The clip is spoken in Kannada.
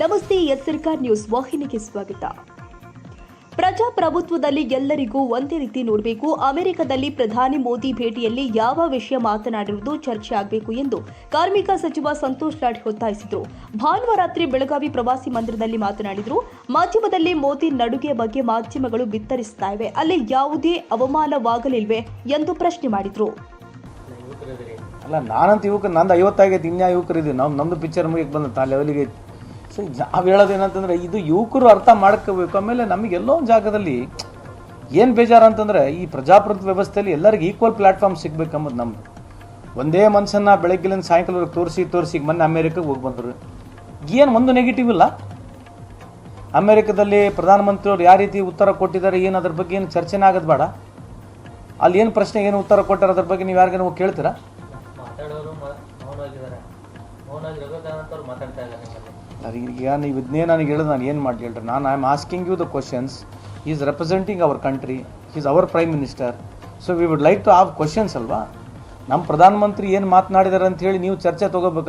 ನಮಸ್ತೆ ಎಸ್ ನ್ಯೂಸ್ ವಾಹಿನಿಗೆ ಸ್ವಾಗತ. ಪ್ರಜಾಪ್ರಭುತ್ವದಲ್ಲಿ ಎಲ್ಲರಿಗೂ ಒಂದೇ ರೀತಿ ನೋಡಬೇಕು. ಅಮೆರಿಕದಲ್ಲಿ ಪ್ರಧಾನಿ ಮೋದಿ ಭೇಟಿಯಲ್ಲಿ ಯಾವ ವಿಷಯ ಮಾತನಾಡಿರುವುದು ಚರ್ಚೆ ಆಗಬೇಕು ಎಂದು ಕಾರ್ಮಿಕ ಸಚಿವ ಸಂತೋಷ್ ಲಾಡ್ ಒತ್ತಾಯಿಸಿದರು. ಭಾನುವಾರ ರಾತ್ರಿ ಬೆಳಗಾವಿ ಪ್ರವಾಸಿ ಮಂದಿರದಲ್ಲಿ ಮಾತನಾಡಿದರು. ಮಾಧ್ಯಮದಲ್ಲಿ ಮೋದಿ ನಡುಗೆ ಬಗ್ಗೆ ಮಾಧ್ಯಮಗಳು ಬಿತ್ತರಿಸ್ತಾ ಇವೆ ಅಲ್ಲಿ ಯಾವುದೇ ಅವಮಾನವಾಗಲಿಲ್ವೆ ಎಂದು ಪ್ರಶ್ನೆ ಮಾಡಿದರು. ಅಲ್ಲ, ನಾನಂತ ಯುವಕ ನಂದು ಐವತ್ತಾಗೈತೆ ಇನ್ಯಾ ಯುವಕರಿದ್ದೀವಿ ನಾವು ನಮ್ಮದು ಪಿಕ್ಚರ್ ಮುಗಿಯಕ್ಕೆ ಬಂದ, ಆ ಲೆವೆಲಿಗೆ ಸೊ ನಾವು ಹೇಳೋದು ಏನಂತಂದ್ರೆ ಇದು ಯುವಕರು ಅರ್ಥ ಮಾಡ್ಕೋಬೇಕು. ಆಮೇಲೆ ನಮಗೆ ಎಲ್ಲೋ ಒಂದು ಜಾಗದಲ್ಲಿ ಏನು ಬೇಜಾರು ಅಂತಂದ್ರೆ ಈ ಪ್ರಜಾಪ್ರಭುತ್ವ ವ್ಯವಸ್ಥೆಯಲ್ಲಿ ಎಲ್ಲರಿಗೂ ಈಕ್ವಲ್ ಪ್ಲಾಟ್ಫಾರ್ಮ್ ಸಿಗ್ಬೇಕಂಬುದು ನಮ್ದು. ಒಂದೇ ಮನುಷ್ಯನ ಬೆಳಗ್ಗೆಲಿಂದ ಸಾಯಂಕಾಲವರೆಗೆ ತೋರಿಸಿ ತೋರಿಸಿ ಮೊನ್ನೆ ಅಮೇರಿಕಾಗೆ ಹೋಗಿ ಬಂದರು. ಏನು ಒಂದು ನೆಗೆಟಿವ್ ಇಲ್ಲ. ಅಮೇರಿಕದಲ್ಲಿ ಪ್ರಧಾನಮಂತ್ರಿಯವರು ಯಾವ ರೀತಿ ಉತ್ತರ ಕೊಟ್ಟಿದ್ದಾರೆ, ಏನು ಅದ್ರ ಬಗ್ಗೆ ಏನು ಚರ್ಚೆನೇ ಆಗೋದು ಬೇಡ. ಅಲ್ಲಿ ಏನು ಪ್ರಶ್ನೆ, ಏನು ಉತ್ತರ ಕೊಟ್ಟಾರ ಅದ್ರ ಬಗ್ಗೆ ನೀವು ಯಾರಿಗಾನ ಹೋಗಿ ಕೇಳ್ತೀರಾ ಈಗ ನೀವು ಇದನ್ನೇ ನನಗೆ ಹೇಳಿದ್ ನಾನು ಏನು ಮಾಡಿ ಹೇಳ್ರಿ? ನಾನು I am asking you the questions is representing our country is our prime minister so we would like to have questions ಅಲ್ವಾ? ನಮ್ಮ ಪ್ರಧಾನಮಂತ್ರಿ ಏನು ಮಾತನಾಡಿದಾರೆ ಅಂತ ಹೇಳಿ ನೀವು ಚರ್ಚೆ ತೊಗೋಬೇಕಲ್ಲ.